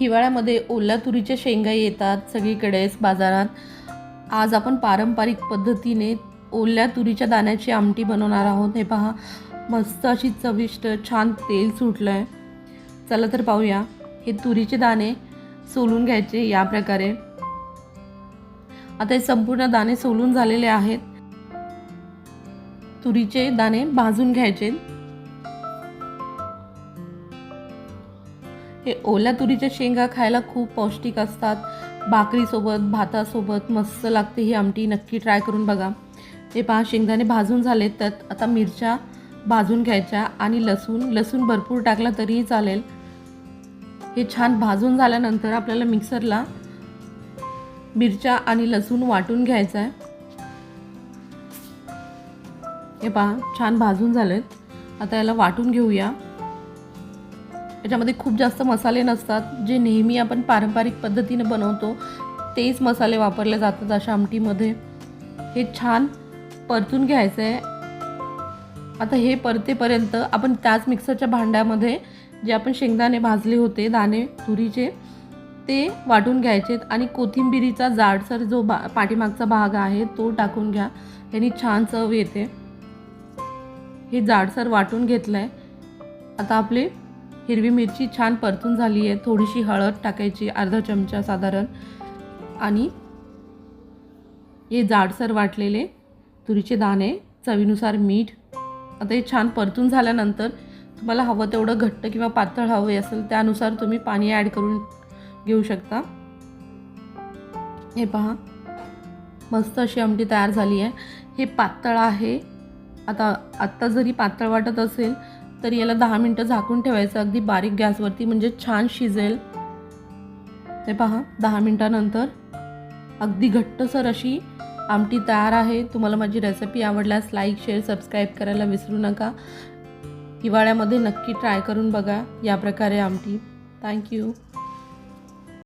हिवाळ्यामध्ये ओल्या तुरीच्या शेंगा येतात सगळीकडेच बाजारात. आज आपण पारंपरिक पद्धतीने ओल्या तुरीच्या दाण्याची आमटी बनवणार आहोत. हे पहा मस्त अशी चविष्ट छान तेल सुटलं आहे चला तर पाहूया. हे तुरीचे दाणे सोलून घ्यायचे या प्रकारे. आता हे संपूर्ण दाणे सोलून झालेले आहेत. तुरीचे दाणे भाजून घ्यायचे. हे ओल्या तुरीच्या शेंगा खायला खूप पौष्टिक असतात. भाकरीसोबत भातासोबत मस्त लागते ही आमटी. नक्की ट्राय करून बघा. हे पहा शेंगदाणे भाजून झाले त्यात आता मिरच्या भाजून घ्यायच्या आणि लसूण. लसूण भरपूर टाकला तरीही चालेल. हे छान भाजून झाल्यानंतर आपल्याला मिक्सरला मिरच्या आणि लसूण वाटून घ्यायचं आहे. हे पहा छान भाजून झालेत. आता याला वाटून घेऊया. याच्यामध्ये खूप जास्त मसाले नसतात जे नेहमी आपण पारंपरिक पद्धतीने बनवतो तेच मसाले वापरले जातात अशा आमटीमध्ये. हे छान परतून घ्यायचं आहे आता हे परतेपर्यंत आपण त्याच मिक्सरच्या भांड्यामध्ये जे आपण शेंगदाणे भाजले होते दाणे तुरीचे ते वाटून घ्यायचेत आणि कोथिंबिरीचा जाडसर जो बा पाठीमागचा भाग आहे तो टाकून घ्या. त्यांनी छान चव येते. हे जाडसर वाटून घेतलं आहे आता आपले हिरवी मिरची छान परतून झाली आहे. थोडीशी हळद टाकायची अर्धा चमचा साधारण. आणि हे जाडसर वाटलेले तुरीचे दाणे चवीनुसार मीठ. आता हे छान परतून झाल्यानंतर तुम्हाला हवं तेवढं घट्ट किंवा पातळ हवे असेल त्यानुसार तुम्ही पाणी ॲड करून घेऊ शकता. हे पहा मस्त अशी आमटी तयार झाली आहे. हे पातळ आहे. आता आत्ता जरी पातळ वाटत असेल तर याला दहा मिनटं झाकून ठेवायचं. अगदी बारीक गॅसवरती म्हणजे छान शिजेल. ते पहा दहा मिनटानंतर. अगदी घट्टसर अशी आमटी तयार आहे. तुम्हाला माझी रेसिपी आवडल्यास लाईक शेअर सबस्क्राईब करायला विसरू नका. हिवाळ्यामध्ये नक्की ट्राय करून बघा या प्रकारे आमटी. थँक्यू